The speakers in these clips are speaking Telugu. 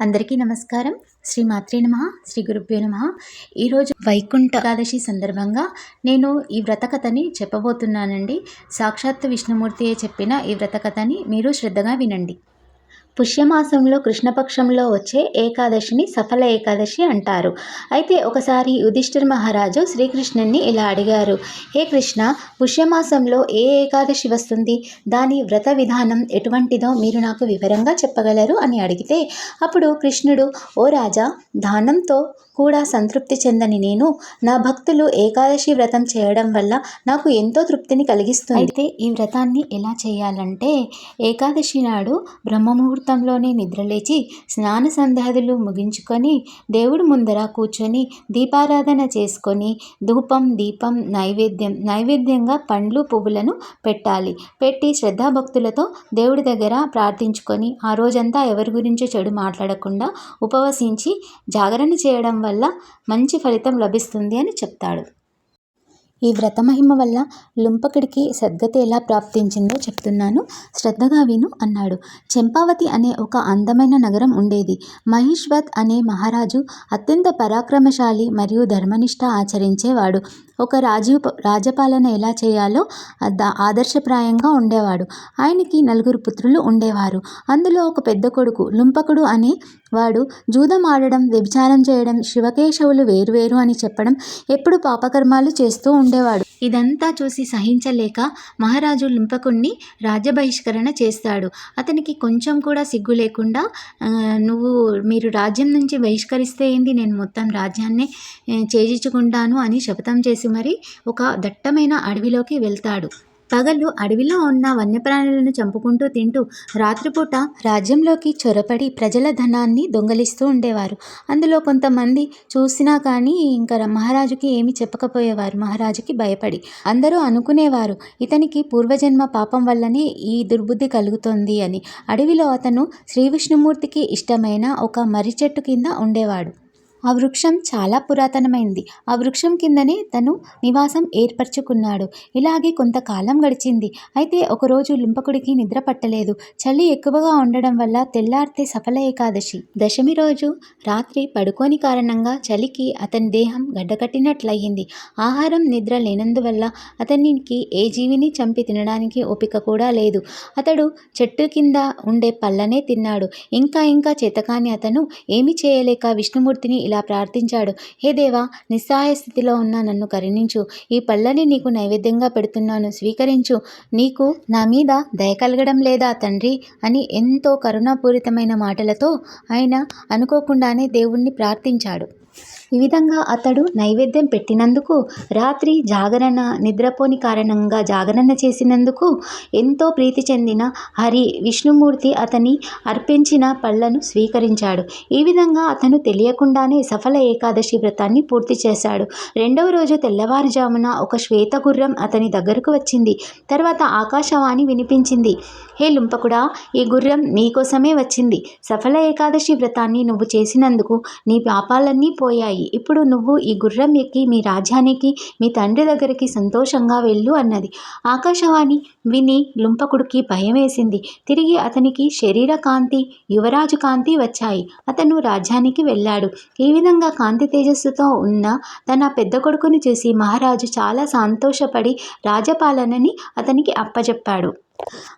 అందరికీ నమస్కారం. శ్రీ మాత్రే నమ శ్రీ గురుభ్యో నమ. ఈరోజు వైకుంఠ ఏకాదశి సందర్భంగా నేను ఈ వ్రతకథని చెప్పబోతున్నానండి. సాక్షాత్ విష్ణుమూర్తియే చెప్పిన ఈ వ్రతకథని మీరు శ్రద్ధగా వినండి. పుష్యమాసంలో కృష్ణపక్షంలో వచ్చే ఏకాదశిని సఫల ఏకాదశి అంటారు. అయితే ఒకసారి యుధిష్ఠిర్ మహారాజు శ్రీకృష్ణుని ఇలా అడిగారు. హే కృష్ణ పుష్యమాసంలో ఏ ఏకాదశి వస్తుంది? దాని వ్రత విధానం ఎటువంటిదో మీరు నాకు వివరంగా చెప్పగలరు? అని అడిగితే అప్పుడు కృష్ణుడు ఓ రాజా దానంతో కూడా సంతృప్తి చెందని నేను నా భక్తులు ఏకాదశి వ్రతం చేయడం వల్ల నాకు ఎంతో తృప్తిని కలిగిస్తుంది. అయితే ఈ వ్రతాన్ని ఎలా చేయాలంటే ఏకాదశి నాడు ముహూర్తంలోనే నిద్రలేచి స్నాన సంధ్యాదులు ముగించుకొని దేవుడి ముందర కూర్చొని దీపారాధన చేసుకొని ధూపం దీపం నైవేద్యం నైవేద్యంగా పండ్లు పువ్వులను పెట్టాలి. పెట్టి శ్రద్ధాభక్తులతో దేవుడి దగ్గర ప్రార్థించుకొని ఆ రోజంతా ఎవరి గురించి చెడు మాట్లాడకుండా ఉపవసించి జాగరణ చేయడం వల్ల మంచి ఫలితం లభిస్తుంది అని చెప్తాడు. ఈ వ్రత మహిమ వల్ల లుంపకుడికి సద్గతి ఎలా ప్రాప్తించిందో చెప్తున్నాను. శ్రద్ధగా విను అన్నాడు. చెంపావతి అనే ఒక అందమైన నగరం ఉండేది. మహిష్వత్ అనే మహారాజు అత్యంత పరాక్రమశాలి మరియు ధర్మనిష్ట ఆచరించేవాడు. ఒక రాజు రాజపాలన ఎలా చేయాలో ఆదర్శప్రాయంగా ఉండేవాడు. ఆయనకి నలుగురు పుత్రులు ఉండేవారు. అందులో ఒక పెద్ద కొడుకు లుంపకుడు అనే వాడు జూదం ఆడడం వ్యభిచారం చేయడం శివకేశవులు వేరువేరు అని చెప్పడం ఎప్పుడు పాపకర్మాలు చేస్తూ ఉండేవాడు. ఇదంతా చూసి సహించలేక మహారాజు లింపకుణ్ణి రాజ్య బహిష్కరణ చేస్తాడు. అతనికి కొంచెం కూడా సిగ్గు లేకుండా నువ్వు మీరు రాజ్యం నుంచి బహిష్కరిస్తే ఏంది? నేను మొత్తం రాజ్యాన్ని చేజించుకుంటాను అని శపథం చేసి మరి ఒక దట్టమైన అడవిలోకి వెళ్తాడు. పగలు అడవిలో ఉన్న వన్యప్రాణులను చంపుకుంటూ తింటూ రాత్రిపూట రాజ్యంలోకి చొరపడి ప్రజల ధనాన్ని దొంగలిస్తూ ఉండేవారు. అందులో కొంతమంది చూసినా కానీ ఇంకా మహారాజుకి ఏమి చెప్పకపోయేవారు. మహారాజుకి భయపడి అందరూ అనుకునేవారు ఇతనికి పూర్వజన్మ పాపం వల్లనే ఈ దుర్బుద్ధి కలుగుతుంది అని. అడవిలో అతను శ్రీ విష్ణుమూర్తికి ఇష్టమైన ఒక మర్రి చెట్టు కింద ఉండేవాడు. ఆ వృక్షం చాలా పురాతనమైంది. ఆ వృక్షం కిందనే తను నివాసం ఏర్పరచుకున్నాడు. ఇలాగే కొంతకాలం గడిచింది. అయితే ఒకరోజు లింపకుడికి నిద్ర పట్టలేదు. చలి ఎక్కువగా ఉండడం వల్ల తెల్లారితే సఫల ఏకాదశి. దశమి రోజు రాత్రి పడుకోని కారణంగా చలికి అతని దేహం గడ్డకట్టినట్లయింది. ఆహారం నిద్ర లేనందువల్ల అతనికి ఏ జీవిని చంపి తినడానికి ఓపిక కూడా లేదు. అతడు చెట్టు కింద ఉండే పళ్ళనే తిన్నాడు. ఇంకా ఇంకా చేతకాని అతను ఏమి చేయలేక విష్ణుమూర్తిని ఇలా ప్రార్థించాడు. హే దేవా నిస్సహాయ స్థితిలో ఉన్న నన్ను కరుణించు. ఈ పళ్ళని నీకు నైవేద్యంగా పెడుతున్నాను. స్వీకరించు. నీకు నా మీద దయ కలగడం లేదా తండ్రి? అని ఎంతో కరుణాపూరితమైన మాటలతో ఆయన అనుకోకుండానే దేవుణ్ణి ప్రార్థించాడు. ఈ విధంగా అతడు నైవేద్యం పెట్టినందుకు రాత్రి జాగరణ నిద్రపోని కారణంగా జాగరణ చేసినందుకు ఎంతో ప్రీతి చెందిన హరి విష్ణుమూర్తి అతని అర్పించిన పళ్ళను స్వీకరించాడు. ఈ విధంగా అతను తెలియకుండానే సఫల ఏకాదశి వ్రతాన్ని పూర్తి చేశాడు. రెండవ రోజు తెల్లవారుజామున ఒక శ్వేత గుర్రం అతని దగ్గరకు వచ్చింది. తర్వాత ఆకాశవాణి వినిపించింది. హే లుంపకుడా ఈ గుర్రం నీకోసమే వచ్చింది. సఫల ఏకాదశి వ్రతాన్ని నువ్వు చేసినందుకు నీ పాపాలన్నీ పోయాయి. ఇప్పుడు నువ్వు ఈ గుర్రం ఎక్కి మీ రాజ్యానికి మీ తండ్రి దగ్గరికి సంతోషంగా వెళ్ళు అన్నది. ఆకాశవాణి విని లుంపకుడికి భయం వేసింది తిరిగి అతనికి శరీర కాంతి యువరాజు కాంతి వచ్చాయి. అతను రాజ్యానికి వెళ్ళాడు. ఈ విధంగా కాంతి తేజస్సుతో ఉన్న తన పెద్ద కొడుకుని చూసి మహారాజు చాలా సంతోషపడి రాజపాలనని అతనికి అప్పచెప్పాడు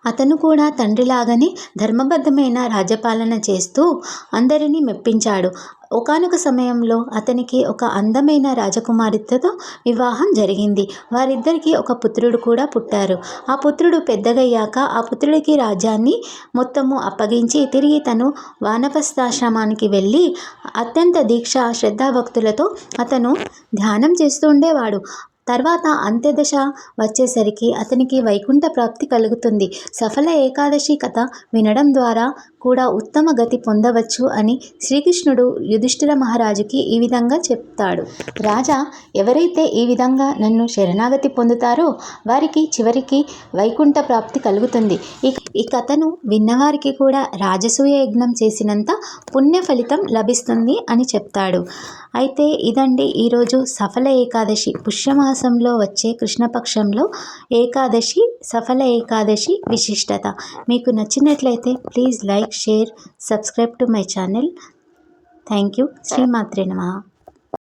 అతను కూడా తండ్రిలాగానే ధర్మబద్ధమైన రాజ్యపాలన చేస్తూ అందరినీ మెప్పించాడు. ఒకనొక సమయంలో అతనికి ఒక అందమైన రాజకుమారితో వివాహం జరిగింది. వారిద్దరికీ ఒక పుత్రుడు కూడా పుట్టారు. ఆ పుత్రుడు పెద్దగయ్యాక ఆ పుత్రుడికి రాజ్యాన్ని మొత్తము అప్పగించి తిరిగి తను వానపస్థాశ్రమానికి వెళ్ళి అత్యంత దీక్ష శ్రద్ధాభక్తులతో అతను ధ్యానం చేస్తూ ఉండేవాడు. తర్వాత అంత్యదశ వచ్చేసరికి అతనికి వైకుంఠ ప్రాప్తి కలుగుతుంది. సఫల ఏకాదశి కథ వినడం ద్వారా కూడా ఉత్తమ గతి పొందవచ్చు అని శ్రీకృష్ణుడు యుధిష్ఠిర మహారాజుకి ఈ విధంగా చెప్తాడు. రాజా ఎవరైతే ఈ విధంగా నన్ను శరణాగతి పొందుతారో వారికి చివరికి వైకుంఠ ప్రాప్తి కలుగుతుంది. ఈ ఈ కథను విన్నవారికి కూడా రాజసూయ యజ్ఞం చేసినంత పుణ్య ఫలితం లభిస్తుంది అని చెప్తాడు. అయితే ఇదండి ఈరోజు సఫల ఏకాదశి. పుష్యమాసంలో వచ్చే కృష్ణపక్షంలో ఏకాదశి సఫల ఏకాదశి విశిష్టత. మీకు నచ్చినట్లయితే please like like share subscribe to my channel. Thank you. శ్రీమాత్రే నమ.